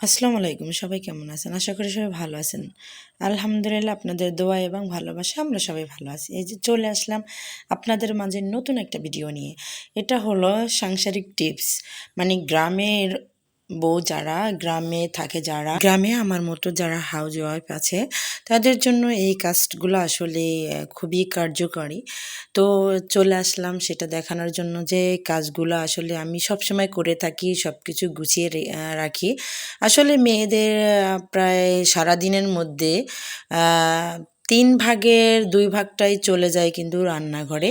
আসসালামু আলাইকুম, সবাই কেমন আছেন? আশা করি সবাই ভালো আছেন। আলহামদুলিল্লাহ আপনাদের দোয়া এবং ভালোবাসা, আমরা সবাই ভালো আছি। এই যে চলে আসলাম আপনাদের মাঝে নতুন একটা ভিডিও নিয়ে। এটা হলো সাংসারিক টিপস মানে গ্রামের বউ যারা গ্রামে থাকে যারা, গ্রামে আমার মতো যারা হাউস ওয়াইফ আছে, তাদের জন্য এই কাজগুলো আসলে খুবই কার্যকরী। তো চলে আসলাম সেটা দেখানোর জন্য যে কাজগুলো আসলে আমি সবসময় করে থাকি সব কিছু গুছিয়ে রাখি। আসলে মেয়েদের প্রায় সারাদিনের মধ্যে তিন ভাগের দুই ভাগটাই চলে যায় কিন্তু রান্নাঘরে।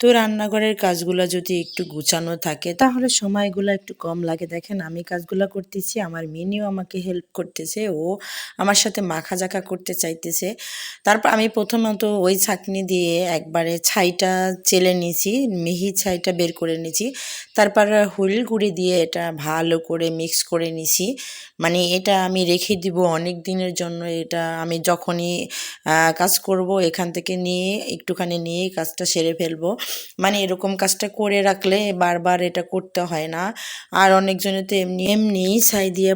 তো রান্নাঘরের কাজগুলো যদি একটু গুছানো থাকে, তাহলে সময়গুলো একটু কম লাগে। দেখেন, আমি কাজগুলো করতেছি, আমার মেনিও আমাকে হেল্প করতেছে, ও আমার সাথে মাখা জাখা করতে চাইতেছে। তারপর আমি প্রথমত ওই ছাঁকনি দিয়ে একবারে ছাইটা চেলে নিয়েছি মিহি ছাইটা বের করে নিয়েছি তারপর হলুদ গুঁড়ি দিয়ে এটা ভালো করে মিক্স করে নিছি। মানে এটা আমি রেখে দিব অনেক দিনের জন্য, এটা আমি যখনই কাজ করব, এখান থেকে নিয়ে, একটুখানি নিয়ে কাজটা সেরে ফেলব। মানে এরকম কাজটা করে রাখলে বারবার এটা করতে হয় না। আর অনেকজনে তো এমনি এমনি ছাই দিয়ে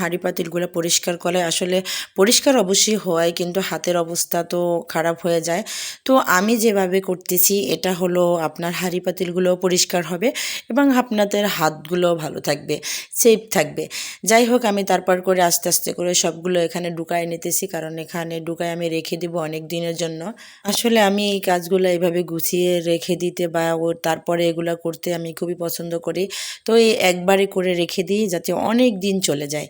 হাঁড়ি পাতিলগুলো পরিষ্কার করে। আসলে পরিষ্কার অবশ্যই হয়, কিন্তু হাতের অবস্থা তো খারাপ হয়ে যায়। তো আমি যেভাবে করতেছি, এটা হলো আপনার হাঁড়ি পাতিলগুলো পরিষ্কার হবে এবং আপনাদের হাতগুলো ভালো থাকবে সেফ থাকবে। যাই হোক, আমি তারপর করে আস্তে আস্তে করে সবগুলো এখানে ঢুকায় নিতেছি। কারণ এখানে ঢুকায় আমি রেখে দিব অনেক দিনের জন্য। আসলে আমি এই কাজগুলো এভাবে গুছিয়ে রেখে দিতে বা ও তারপরে এগুলো করতে আমি খুবই পছন্দ করি। তো এই একবারে করে রেখে দিই যাতে অনেক দিন চলে যায়।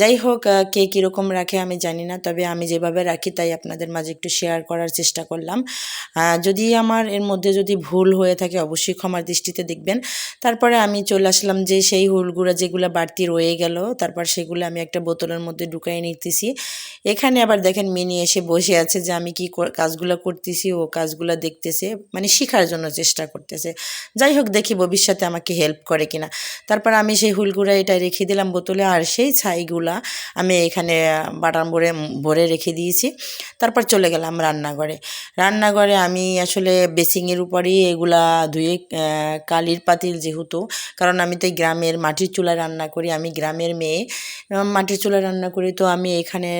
যাই হোক কে কীরকম রাখে আমি জানি না, তবে আমি যেভাবে রাখি তাই আপনাদের মাঝে একটু শেয়ার করার চেষ্টা করলাম। যদি আমার এর মধ্যে যদি ভুল হয়ে থাকে অবশ্যই ক্ষমার দৃষ্টিতে দেখবেন। তারপরে আমি চলে আসলাম যে সেই হুলগুলো যেগুলো বাড়তি রয়ে গেল, তারপর সেগুলো আমি একটা বোতলের মধ্যে ঢুকাই নিতেছি। এখানে আবার দেখেন মিনি এসে বসে আছে যে আমি কি কাজগুলো করতেছি, ও কাজগুলো দেখতেছে মানে শেখার জন্য চেষ্টা করতেছে। যাই হোক, দেখি ভবিষ্যতে আমাকে হেল্প করে কিনা। তারপর আমি সেই হুলগুড়া এটা রেখে দিলাম বোতলে, আর সেই ছাইগুলা আমি এখানে বাটাম ভরে ভরে রেখে দিয়েছি। তারপর চলে গেলাম রান্নাঘরে। রান্নাঘরে আমি আসলে বেসিংয়ের উপরেই এগুলা ধুয়ে কালির পাতিল যেহেতু, কারণ আমি তো গ্রামের মাটির চুলা রান্না করি, আমি গ্রামের মেয়ে। মাটির চুলা রান্না করি তো আমি এখানে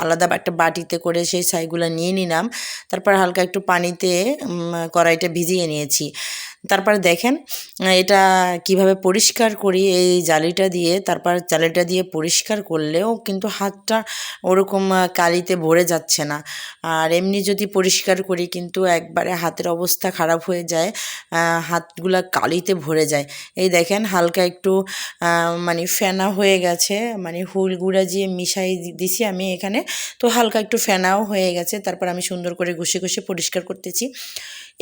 আলাদা একটা বাটিতে করে সেই ছাইগুলো নিয়ে নিলাম। তারপর হালকা একটু পানিতে কড়াইটা ভিজিয়ে নিয়েছি। তারপর দেখেন এটা কীভাবে পরিষ্কার করি, এই জালিটা দিয়ে, তারপর জালিটা দিয়ে পরিষ্কার করলেও কিন্তু হাতটা ওরকম কালিতে ভরে যাচ্ছে না। আর এমনি যদি পরিষ্কার করি কিন্তু একবারে হাতের অবস্থা খারাপ হয়ে যায় হাতগুলা কালিতে ভরে যায়। এই দেখেন হালকা একটু মানে ফেনা হয়ে গেছে মানে হুল গুঁড়া দিয়ে মিশাই দিছি আমি এখানে, তো হালকা একটু ফেনাও হয়ে গেছে, তারপর আমি সুন্দর করে ঘষে ঘষে পরিষ্কার করতেছি।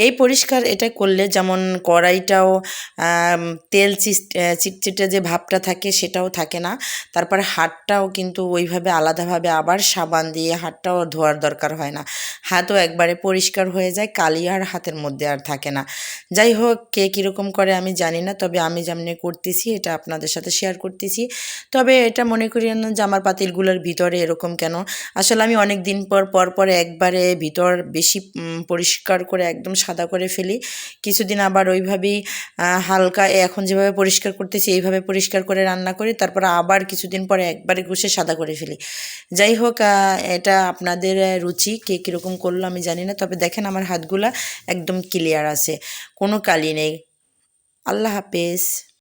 এই পরিষ্কার এটা করলে যেমন কড়াইটাও তেল চিটচিটে যে ভাবটা থাকে সেটাও থাকে না। তারপর হাতটাও কিন্তু ওইভাবে আলাদাভাবে আবার সাবান দিয়ে হাতটাও ধোয়ার দরকার হয় না। হাতও একবারে পরিষ্কার হয়ে যায়, কালি আর হাতের মধ্যে আর থাকে না। যাই হোক, কে কীরকম করে আমি জানি না, তবে আমি যেমনি করতেছি, এটা আপনাদের সাথে শেয়ার করতেছি। তবে এটা মনে করি না যে আমার পাতিলগুলোর ভিতরে এরকম কেন? আসলে আমি অনেক দিন পর পর পর একবারে ভিতর বেশি পরিষ্কার করে একদম সাদা করে ফেলি। কিছুদিন আবার ওইভাবেই আহ, হালকা এখন যেভাবে পরিষ্কার করতেছি এইভাবে পরিষ্কার করে রান্না করি তারপর আবার কিছুদিন পরে একবারে ঘষে সাদা করে ফেলি। যাই হোক এটা আপনাদের রুচি কে কীরকম করল আমি জানি না তবে দেখেন আমার হাতগুলা একদম ক্লিয়ার আছে। কোনো কালি নেই। আল্লাহ হাফেজ।